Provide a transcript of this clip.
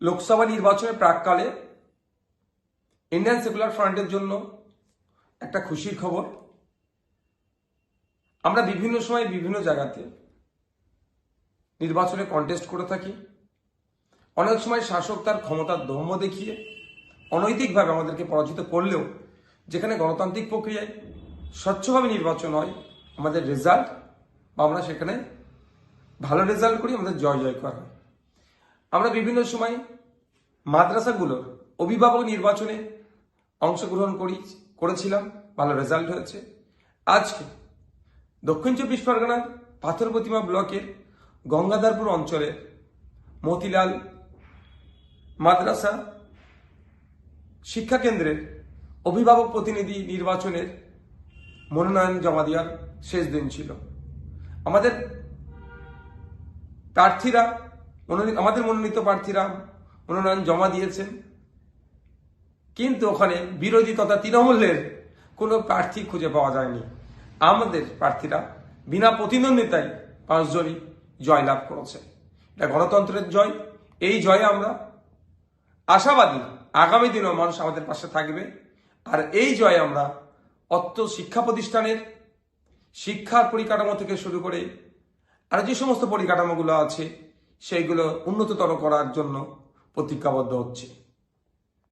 লোকসভা নির্বাচনের প্রাককালে Indian secular ফ্রন্টের জন্য একটা খুশির খবর। আমরা বিভিন্ন সময় বিভিন্ন জায়গাতে নির্বাচনে কন্টেস্ট করে থাকি। অনেক সময় শাসক তার ক্ষমতার দম্ভ দেখিয়ে অনৈতিকভাবে আমাদেরকে পরাজিত করলেও যেখানে গণতান্ত্রিক প্রক্রিয়ায় স্বচ্ছভাবে নির্বাচন হয়, আমাদের রেজাল্ট বা আমরা সেখানে ভালো রেজাল্ট করি, আমাদের জয় জয় করা হয়। আমরা বিভিন্ন সময় মাদ্রাসাগুলোর অভিভাবক নির্বাচনে অংশগ্রহণ করি, করেছিলাম, ভালো রেজাল্ট হয়েছে। আজকে দক্ষিণ চব্বিশ পরগনার পাথর প্রতিমা ব্লকের গঙ্গাধারপুর অঞ্চলের মতিলাল মাদ্রাসা শিক্ষা কেন্দ্রের অভিভাবক প্রতিনিধি নির্বাচনের মনোনয়ন জমা দেওয়ার শেষ দিন ছিল। আমাদের প্রার্থীরা মনোনীত আমাদের মনোনীত প্রার্থীরা মনোনয়ন জমা দিয়েছেন। কিন্তু ওখানে বিরোধী তথা তৃণমূলের কোনো প্রার্থী খুঁজে পাওয়া যায়নি। আমাদের প্রার্থীরা বিনা প্রতিদ্বন্দ্বিতায় পাঁচজনই জয়লাভ করেছে। এটা গণতন্ত্রের জয়। এই জয়ে আমরা আশাবাদী আগামী দিনেও মানুষ আমাদের পাশে থাকবে। আর এই জয়ে আমরা অত্য শিক্ষা প্রতিষ্ঠানের শিক্ষার পরিকাঠামো থেকে শুরু করে আর যে সমস্ত পরিকাঠামোগুলো আছে সেইগুলো উন্নততর করার জন্য প্রতিজ্ঞাবদ্ধ হচ্ছে।